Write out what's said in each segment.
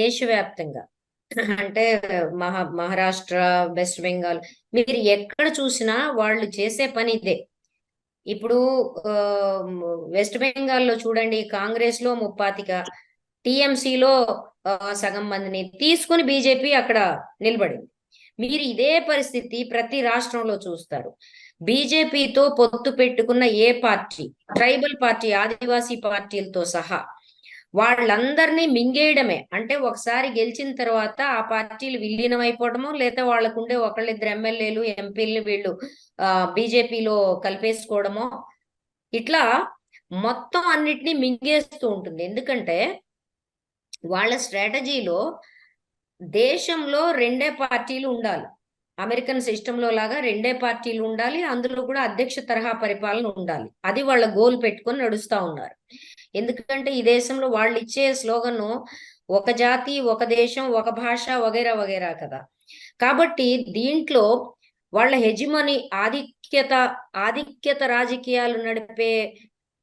దేశవ్యాప్తంగా. అంటే మహా మహారాష్ట్ర వెస్ట్ బెంగాల్ మీరు ఎక్కడ చూసినా వాళ్ళు చేసే పని ఇదే. ఇప్పుడు వెస్ట్ బెంగాల్లో చూడండి కాంగ్రెస్లో ముప్పాతిక టిఎంసీలో సగం మందిని తీసుకుని బీజేపీ అక్కడ నిలబడింది. మీరు ఇదే పరిస్థితి ప్రతి రాష్ట్రంలో చూస్తారు. బీజేపీతో పొత్తు పెట్టుకున్న ఏ పార్టీ ట్రైబల్ పార్టీ ఆదివాసీ పార్టీలతో సహా వాళ్ళందరినీ మింగేయడమే. అంటే ఒకసారి గెలిచిన తర్వాత ఆ పార్టీలు విలీనం అయిపోవడము లేదా వాళ్ళకుండే ఒకళ్ళిద్దరు ఎమ్మెల్యేలు ఎంపీలు వీళ్ళు ఆ బీజేపీలో కలిపేసుకోవడమో. ఇట్లా మొత్తం అన్నిటినీ మింగేస్తూ ఉంటుంది. ఎందుకంటే వాళ్ళ స్ట్రాటజీలో దేశంలో రెండే పార్టీలు ఉండాలి. అమెరికన్ సిస్టంలో లాగా రెండే పార్టీలు ఉండాలి. అందులో కూడా అధ్యక్ష తరహా పరిపాలన ఉండాలి. అది వాళ్ళ గోల్ పెట్టుకొని నడుస్తా ఉన్నారు. ఎందుకంటే ఈ దేశంలో వాళ్ళు ఇచ్చే స్లోగన్ ఒక జాతి ఒక దేశం ఒక భాష వగైరా వగైరా కదా. కాబట్టి దీంట్లో వాళ్ళ హెజిమని ఆధిక్యత ఆధిక్యత రాజకీయాలు నడిపే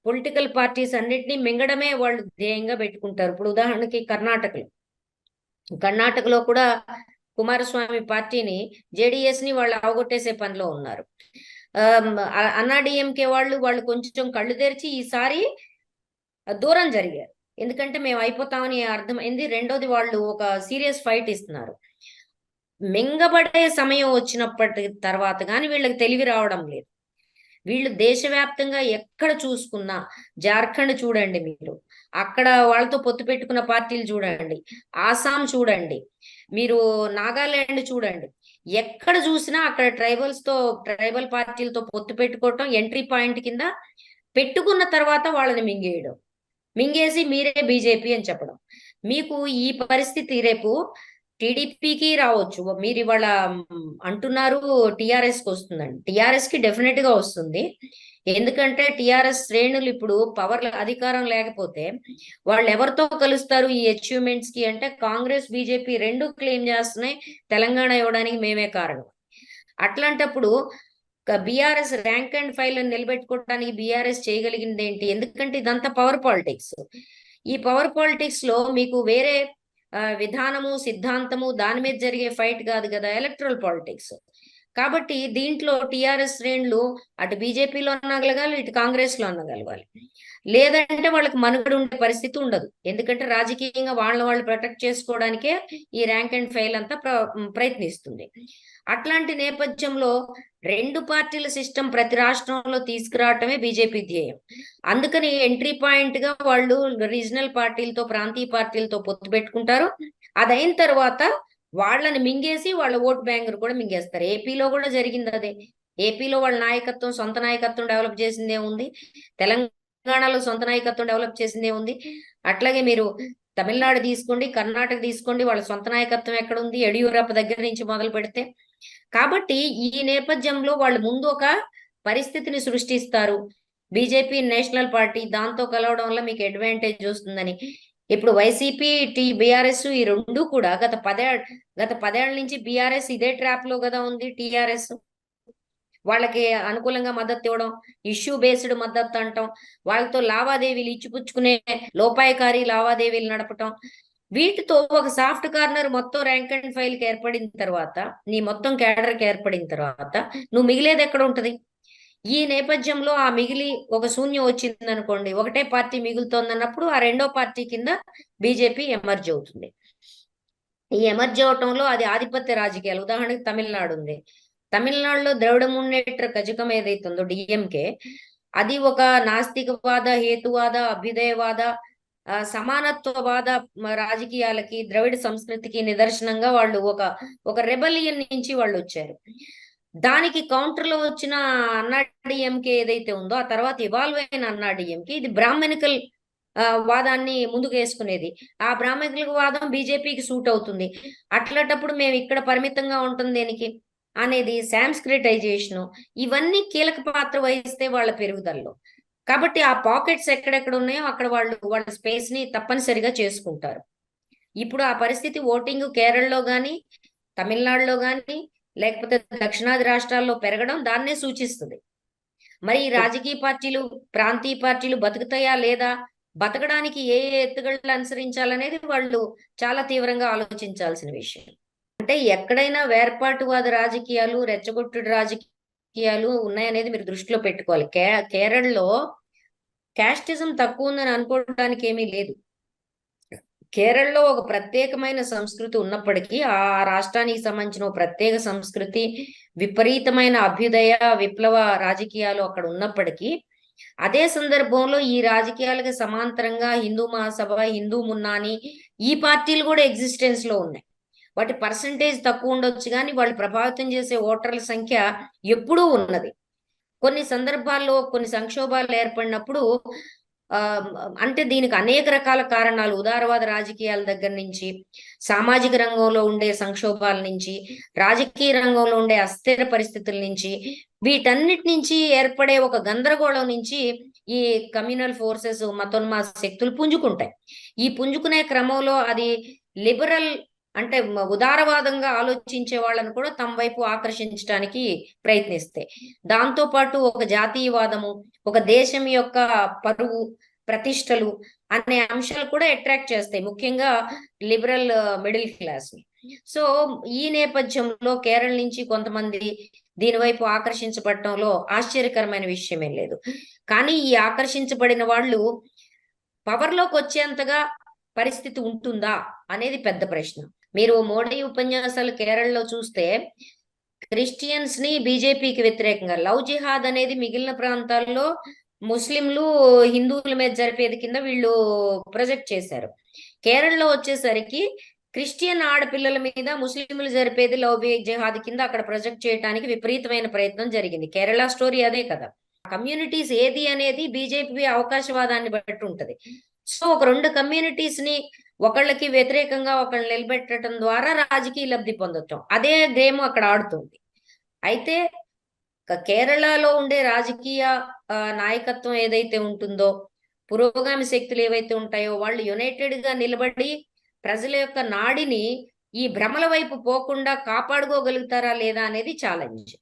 పొలిటికల్ పార్టీస్ అన్నిటినీ మింగడమే వాళ్ళు ధ్యేయంగా పెట్టుకుంటారు. ఇప్పుడు ఉదాహరణకి కర్ణాటకలో. కర్ణాటకలో కూడా కుమారస్వామి పార్టీని జేడిఎస్ని వాళ్ళు అవగొట్టేసే పనిలో ఉన్నారు. అన్నా డిఎంకే వాళ్ళు వాళ్ళు కొంచెం కళ్ళు తెరిచి ఈసారి దూరం జరిగారు ఎందుకంటే మేము అయిపోతామని అర్థమైంది రెండోది వాళ్ళు ఒక సీరియస్ ఫైట్ ఇస్తున్నారు. మింగబడే సమయం వచ్చినప్పటి తర్వాత కానీ వీళ్ళకి తెలివి రావడం లేదు. వీళ్ళు దేశవ్యాప్తంగా ఎక్కడ చూసుకున్నా జార్ఖండ్ చూడండి మీరు. అక్కడ వాళ్ళతో పొత్తు పెట్టుకున్న పార్టీలు చూడండి. ఆసాం చూడండి. మీరు నాగాలాండ్ చూడండి. ఎక్కడ చూసినా అక్కడ ట్రైబల్స్తో ట్రైబల్ పార్టీలతో పొత్తు పెట్టుకోవటం ఎంట్రీ పాయింట్ కింద పెట్టుకున్న తర్వాత వాళ్ళని మింగేయడం. మింగేసి మీరే బీజేపీ అని చెప్పడం. మీకు ఈ పరిస్థితి రేపు టీడీపీకి రావచ్చు. మీరు ఇవాళ అంటున్నారు టిఆర్ఎస్కి వస్తుందండి టిఆర్ఎస్కి డెఫినెట్గా వస్తుంది. ఎందుకంటే టిఆర్ఎస్ శ్రేణులు ఇప్పుడు పవర్ అధికారం లేకపోతే వాళ్ళు ఎవరితో కలుస్తారు ఈ అచీవ్మెంట్స్కి అంటే కాంగ్రెస్ బీజేపీ రెండు క్లెయిమ్ చేస్తున్నాయి తెలంగాణ ఇవ్వడానికి మేమే కారణం. అట్లాంటప్పుడు బీఆర్ఎస్ ర్యాంక్ అండ్ ఫైల్ నిలబెట్టుకోవడానికి బీఆర్ఎస్ చేయగలిగింది ఏంటి ఎందుకంటే ఇదంతా పవర్ పాలిటిక్స్ ఈ పవర్ పాలిటిక్స్లో మీకు వేరే విధానము సిద్ధాంతము దాని మీద జరిగే ఫైట్ కాదు కదా ఎలక్ట్రల్ పాలిటిక్స్ కాబట్టి దీంట్లో టిఆర్ఎస్ శ్రేణులు అటు బీజేపీలో అనగలగాలి ఇటు కాంగ్రెస్లో అనగలగాలి లేదంటే వాళ్ళకి మనుగడ ఉండే పరిస్థితి ఉండదు. ఎందుకంటే రాజకీయంగా వాళ్ళని వాళ్ళు ప్రొటెక్ట్ చేసుకోవడానికే ఈ ర్యాంక్ అండ్ ఫైల్ అంతా ప్రయత్నిస్తుంది. అట్లాంటి నేపథ్యంలో రెండు పార్టీల సిస్టమ్ ప్రతి రాష్ట్రంలో తీసుకురావటమే బీజేపీ ధ్యేయం. అందుకని ఎంట్రీ పాయింట్గా వాళ్ళు రీజనల్ పార్టీలతో ప్రాంతీయ పార్టీలతో పొత్తు పెట్టుకుంటారు. అదైన తర్వాత వాళ్ళని మింగేసి వాళ్ళ ఓట్ బ్యాంక్ కూడా మింగేస్తారు. ఏపీలో కూడా జరిగింది అదే. ఏపీలో వాళ్ళ నాయకత్వం సొంత నాయకత్వం డెవలప్ చేసిందే ఉంది. తెలంగాణలో సొంత నాయకత్వం డెవలప్ చేసిందే ఉంది. అట్లాగే మీరు తమిళనాడు తీసుకోండి కర్ణాటక తీసుకోండి. వాళ్ళ సొంత నాయకత్వం ఎక్కడ ఉంది? యడియూరప్ప దగ్గర నుంచి మొదలు పెడితే కాబట్టి ఈ నేపథ్యంలో వాళ్ళు ముందు ఒక పరిస్థితిని సృష్టిస్తారు. బీజేపీ నేషనల్ పార్టీ దాంతో కలవడం వల్ల మీకు అడ్వాంటేజ్ వస్తుందని. ఇప్పుడు వైసీపీ టీ బీఆర్ఎస్ ఈ రెండు కూడా గత పదే గత పదేళ్ళ నుంచి బీఆర్ఎస్ ఇదే ట్రాప్లో కదా ఉంది టీఆర్ఎస్. వాళ్ళకి అనుకూలంగా మద్దతు ఇవ్వడం ఇష్యూ బేస్డ్ మద్దతు అంటాం వాళ్ళతో లావాదేవీలు ఇచ్చిపుచ్చుకునే లోపాయకారి లావాదేవీలు నడపటం వీటితో ఒక సాఫ్ట్ కార్నర్ మొత్తం ర్యాంక్ అండ్ ఫైల్కి ఏర్పడిన తర్వాత నీ మొత్తం క్యాడర్కి ఏర్పడిన తర్వాత నువ్వు మిగిలేది ఎక్కడ ఉంటది? ఈ నేపథ్యంలో ఆ మిగిలి ఒక శూన్యం వచ్చింది అనుకోండి ఒకటే పార్టీ మిగులుతోంది అన్నప్పుడు ఆ రెండో పార్టీ కింద బీజేపీ ఎమర్జ్ అవుతుంది. ఈ ఎమర్జ్ అవటంలో అది ఆధిపత్య రాజకీయాలు. ఉదాహరణకి తమిళనాడు ఉంది. తమిళనాడులో ద్రవిడ మున్నేట్ర కజకం ఏదైతే ఉందో డిఎంకే అది ఒక నాస్తికవాద హేతువాద అభ్యుదయవాద సమానత్వవాద రాజకీయాలకి ద్రవిడ సంస్కృతికి నిదర్శనంగా వాళ్ళు ఒక ఒక రెబలియన్ నుంచి వాళ్ళు వచ్చారు. దానికి కౌంటర్లో వచ్చిన అన్నాడిఎంకే ఏదైతే ఉందో ఆ తర్వాత ఇవాల్వ్ అయిన అన్నాడిఎంకే ఇది బ్రాహ్మణికల్ వాదాన్ని ముందుకు వేసుకునేది. ఆ బ్రాహ్మణికల్ వాదం బీజేపీకి సూట్ అవుతుంది. అట్లాంటప్పుడు మేము ఇక్కడ పరిమితంగా ఉంటుంది దేనికి? అనేది సాంస్క్రిటైజేషన్. ఇవన్నీ కీలక పాత్ర వహిస్తే వాళ్ళ పెరుగుదలలో. కాబట్టి ఆ పాకెట్స్ ఎక్కడెక్కడ ఉన్నాయో అక్కడ వాళ్ళు వాళ్ళ స్పేస్ని తప్పనిసరిగా చేసుకుంటారు. ఇప్పుడు ఆ పరిస్థితి ఓటింగ్ కేరళలో కానీ తమిళనాడులో కానీ లేకపోతే దక్షిణాది రాష్ట్రాల్లో పెరగడం దాన్నే సూచిస్తుంది. మరి ఈ రాజకీయ పార్టీలు ప్రాంతీయ పార్టీలు బతుకుతాయా లేదా? బతకడానికి ఏ ఏ ఎత్తుగడలు అనుసరించాలనేది వాళ్ళు చాలా తీవ్రంగా ఆలోచించాల్సిన విషయం. అంటే ఎక్కడైనా వేర్పాటువాద రాజకీయాలు రెచ్చగొట్టుడు రాజకీయాలు ఉన్నాయనేది మీరు దృష్టిలో పెట్టుకోవాలి. కే కేరళలో క్యాస్టిజం తక్కువ ఉందని అనుకోవడానికి ఏమీ లేదు. కేరళలో ఒక ప్రత్యేకమైన సంస్కృతి ఉన్నప్పటికీ ఆ రాష్ట్రానికి సంబంధించిన ఒక ప్రత్యేక సంస్కృతి విపరీతమైన అభ్యుదయ విప్లవ రాజకీయాలు అక్కడ ఉన్నప్పటికీ అదే సందర్భంలో ఈ రాజకీయాలకు సమాంతరంగా హిందూ మహాసభ హిందూ మున్నాని ఈ పార్టీలు కూడా ఎగ్జిస్టెన్స్లో ఉన్నాయి. వాటి పర్సంటేజ్ తక్కువ ఉండొచ్చు కానీ వాళ్ళు ప్రభావితం చేసే ఓటర్ల సంఖ్య ఎప్పుడూ ఉన్నది. కొన్ని సందర్భాల్లో కొన్ని సంక్షోభాలు ఏర్పడినప్పుడు ఆ అంటే దీనికి అనేక రకాల కారణాలు ఉదారవాద రాజకీయాల దగ్గర నుంచి సామాజిక రంగంలో ఉండే సంక్షోభాల నుంచి రాజకీయ రంగంలో ఉండే అస్థిర పరిస్థితుల నుంచి వీటన్నిటి నుంచి ఏర్పడే ఒక గందరగోళం నుంచి ఈ కమ్యూనల్ ఫోర్సెస్ మతోన్మాస శక్తులు పుంజుకుంటాయి. ఈ పుంజుకునే క్రమంలో అది లిబరల్ అంటే ఉదారవాదంగా ఆలోచించే వాళ్ళని కూడా తమ వైపు ఆకర్షించడానికి ప్రయత్నిస్తాయి దాంతో పాటు ఒక జాతీయవాదము ఒక దేశం యొక్క పరువు ప్రతిష్టలు అనే అంశాలు కూడా అట్రాక్ట్ చేస్తాయి. ముఖ్యంగా లిబరల్ మిడిల్ క్లాస్. సో ఈ నేపథ్యంలో కేరళ నుంచి కొంతమంది దీని వైపు ఆకర్షించబడటంలో ఆశ్చర్యకరమైన విషయమే లేదు. కానీ ఈ ఆకర్షించబడిన వాళ్ళు పవర్లోకి వచ్చేంతగా పరిస్థితి ఉంటుందా అనేది పెద్ద ప్రశ్న. మీరు మోడీ ఉపన్యాసాలు కేరళలో చూస్తే క్రిస్టియన్స్ని బీజేపీకి వ్యతిరేకంగా లవ్ జిహాద్ అనేది మిగిలిన ప్రాంతాల్లో ముస్లింలు హిందువుల మీద జరిపేది కింద వీళ్ళు ప్రొజెక్ట్ చేశారు. కేరళలో వచ్చేసరికి క్రిస్టియన్ ఆడపిల్లల మీద ముస్లింలు జరిపేది లవ్ జిహాద్ కింద అక్కడ ప్రొజెక్ట్ చేయడానికి విపరీతమైన ప్రయత్నం జరిగింది. కేరళ స్టోరీ అదే కదా. కమ్యూనిటీస్ ఏది అనేది బీజేపీ అవకాశవాదాన్ని బట్టి ఉంటది. సో ఒక రెండు కమ్యూనిటీస్ని ఒకళ్ళకి వ్యతిరేకంగా ఒకళ్ళు నిలబెట్టడం ద్వారా రాజకీయ లబ్ధి పొందటం అదే గేమ్ అక్కడ ఆడుతుంది. అయితే కేరళలో ఉండే రాజకీయ నాయకత్వం ఏదైతే ఉంటుందో పురోగామి శక్తులు ఏవైతే ఉంటాయో వాళ్ళు యునైటెడ్గా నిలబడి ప్రజల యొక్క నాడిని ఈ భ్రమల వైపు పోకుండా కాపాడుకోగలుగుతారా లేదా అనేది ఛాలెంజ్